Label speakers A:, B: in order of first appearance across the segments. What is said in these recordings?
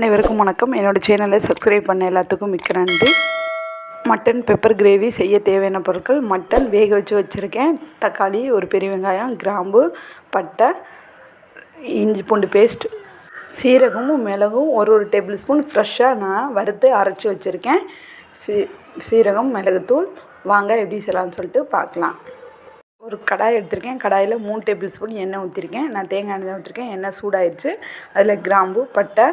A: அனைவருக்கும் வணக்கம். என்னோடய சேனலை சப்ஸ்கிரைப் பண்ண எல்லாத்துக்கும் மிக்க நன்றி. மட்டன் பெப்பர் கிரேவி செய்ய தேவையான பொருட்கள் மட்டன் வேக வச்சு வச்சுருக்கேன். தக்காளி ஒரு பெரிய வெங்காயம் கிராம்பு பட்டை இஞ்சி பூண்டு பேஸ்ட் சீரகமும் மிளகும் ஒரு ஒரு டேபிள் ஸ்பூன் ஃப்ரெஷ்ஷாக நான் வறுத்து அரைச்சி வச்சுருக்கேன். சீ சீரகம் மிளகுத்தூள் வாங்க எப்படி செய்யலாம்னு சொல்லிட்டு பார்க்கலாம். ஒரு கடாய் எடுத்திருக்கேன். கடாயில் மூணு டேபிள் ஸ்பூன் எண்ணெய் ஊற்றிருக்கேன் நான் தேங்காய் எண்ணெய் ஊற்றிருக்கேன் எண்ணெய் சூடாயிடுச்சு. அதில் கிராம்பு பட்டை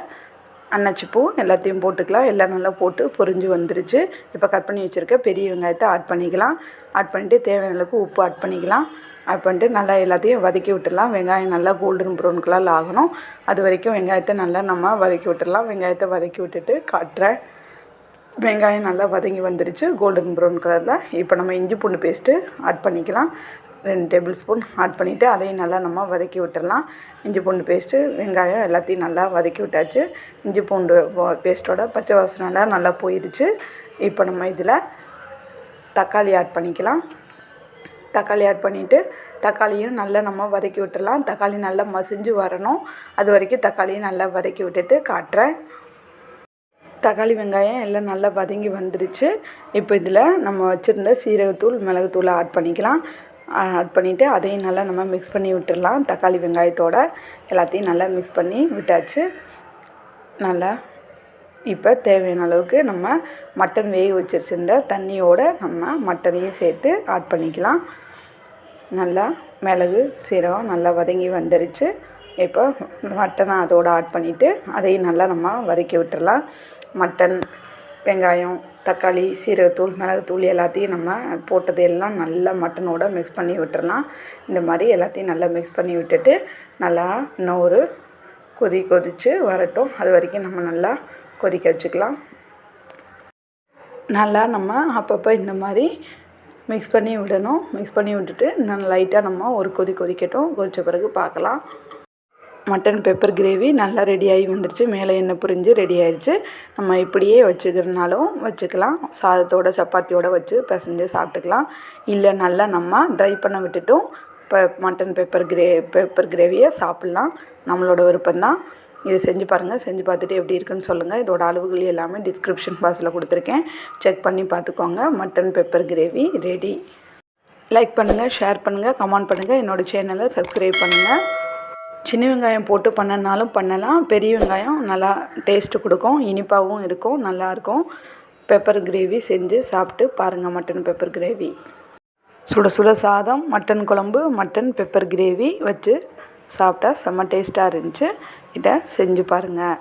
A: அன்னாச்சிப்பூ எல்லாத்தையும் போட்டுக்கலாம். எல்லாம் நல்லா போட்டு பொரிஞ்சு வந்துருச்சு. இப்போ கட் பண்ணி வச்சுருக்க பெரிய வெங்காயத்தை ஆட் பண்ணிக்கலாம். ஆட் பண்ணிவிட்டு தேவையான அளவுக்கு உப்பு ஆட் பண்ணிக்கலாம். ஆட் பண்ணிட்டு நல்லா எல்லாத்தையும் வதக்கி விட்டுடலாம். வெங்காயம் நல்லா கோல்டன் ப்ரௌன் கலர் ஆகணும். அது வரைக்கும் வெங்காயத்தை நல்லா நம்ம வதக்கி விட்டுடலாம். வெங்காயத்தை வதக்கி விட்டுட்டு காட்டுறேன். வெங்காயம் நல்லா வதங்கி வந்துருச்சு. கோல்டன் ப்ரௌன் கலரில் இப்போ நம்ம இஞ்சி பூண்டு பேஸ்ட்டு ஆட் பண்ணிக்கலாம். ரெண்டு டேபிள் ஸ்பூன் ஆட் பண்ணிவிட்டு அதையும் நல்லா நம்ம வதக்கி விட்டுடலாம் இஞ்சி பூண்டு பேஸ்ட்டு வெங்காயம் எல்லாத்தையும் நல்லா வதக்கி விட்டாச்சு. இஞ்சி பூண்டு பேஸ்ட்டோட பச்சை வாசனைலாம் நல்லா போயிடுச்சு. இப்போ நம்ம இதில் தக்காளி ஆட் பண்ணிக்கலாம். தக்காளி ஆட் பண்ணிவிட்டு தக்காளியும் நல்லா நம்ம வதக்கி விட்டுடலாம் தக்காளி நல்லா மசிஞ்சு வரணும். அது வரைக்கும் தக்காளியும் நல்லா வதக்கி விட்டுட்டு காட்டுறேன். தக்காளி வெங்காயம் எல்லாம் நல்லா வதங்கி வந்துடுச்சு இப்போ இதில் நம்ம வச்சுருந்த சீரகத்தூள் மிளகுத்தூளை ஆட் பண்ணிக்கலாம். ஆட் பண்ணிவிட்டு அதையும் நல்லா நம்ம மிக்ஸ் பண்ணி விட்டுடலாம். தக்காளி வெங்காயத்தோடு எல்லாத்தையும் நல்லா மிக்ஸ் பண்ணி விட்டாச்சு. நல்லா இப்போ தேவையான அளவுக்கு நம்ம மட்டன் வேக வச்சிருச்சிருந்த தண்ணியோடு நம்ம மட்டனையும் சேர்த்து ஆட் பண்ணிக்கலாம். நல்லா மிளகு சீரகம் நல்லா வதங்கி வந்துருச்சு. இப்போ மட்டனை அதோடு ஆட் பண்ணிவிட்டு அதையும் நல்லா நம்ம வதக்கி விட்டுடலாம். மட்டன் வெங்காயம் தக்காளி சீரகத்தூள் மிளகுத்தூள் எல்லாத்தையும் நம்ம போட்டது எல்லாம் நல்லா மட்டனோட மிக்ஸ் பண்ணி விட்டுறலாம். இந்த மாதிரி எல்லாத்தையும் நல்லா மிக்ஸ் பண்ணி விட்டுட்டு நல்லா இன்னும் ஒரு கொதி கொதித்து வரட்டும். அது வரைக்கும் நம்ம நல்லா கொதிக்க வச்சுக்கலாம். நல்லா நம்ம அப்பப்போ இந்த மாதிரி மிக்ஸ் பண்ணி விடணும். மிக்ஸ் பண்ணி விட்டுட்டு நல்லா லைட்டாக நம்ம ஒரு கொதி கொதிக்கட்டும். கொதித்த பிறகு பார்க்கலாம். மட்டன் பெப்பர் கிரேவி நல்லா ரெடியாகி வந்துடுச்சு மேலே எண்ணெய் புரிஞ்சு ரெடி ஆயிடுச்சு நம்ம இப்படியே வச்சுக்கிறனாலும் வச்சுக்கலாம். சாதத்தோட சப்பாத்தியோடு வச்சு பிசைஞ்சு சாப்பிட்டுக்கலாம். இல்லை நல்லா நம்ம ட்ரை பண்ண விட்டுட்டும் இப்போ மட்டன் பெப்பர் கிரே பெப்பர் கிரேவியை சாப்பிட்லாம். நம்மளோட விருப்பம்தான். இது செஞ்சு பாருங்கள் செஞ்சு பார்த்துட்டு எப்படி இருக்குன்னு சொல்லுங்கள் இதோட அளவுகள் எல்லாமே டிஸ்கிரிப்ஷன் பாக்ஸில் கொடுத்துருக்கேன். செக் பண்ணி பார்த்துக்கோங்க. Mutton pepper gravy ready like பண்ணுங்கள் ஷேர் பண்ணுங்கள் கமெண்ட் பண்ணுங்கள் என்னோடய சேனலை சப்ஸ்கிரைப் பண்ணுங்கள் சின்ன வெங்காயம் போட்டு பண்ணனாலும் பண்ணலாம். பெரிய வெங்காயம் நல்லா டேஸ்ட்டு கொடுக்கும். இனிப்பாகவும் இருக்கும். நல்லாயிருக்கும். பெப்பர் கிரேவி செஞ்சு சாப்பிட்டு பாருங்கள் மட்டன் பெப்பர் கிரேவி சுட சுட சாதம் மட்டன் குழம்பு மட்டன் பெப்பர் கிரேவி வச்சு சாப்பிட்டா செம்ம டேஸ்ட்டாக இருந்துச்சு. இதை செஞ்சு பாருங்கள்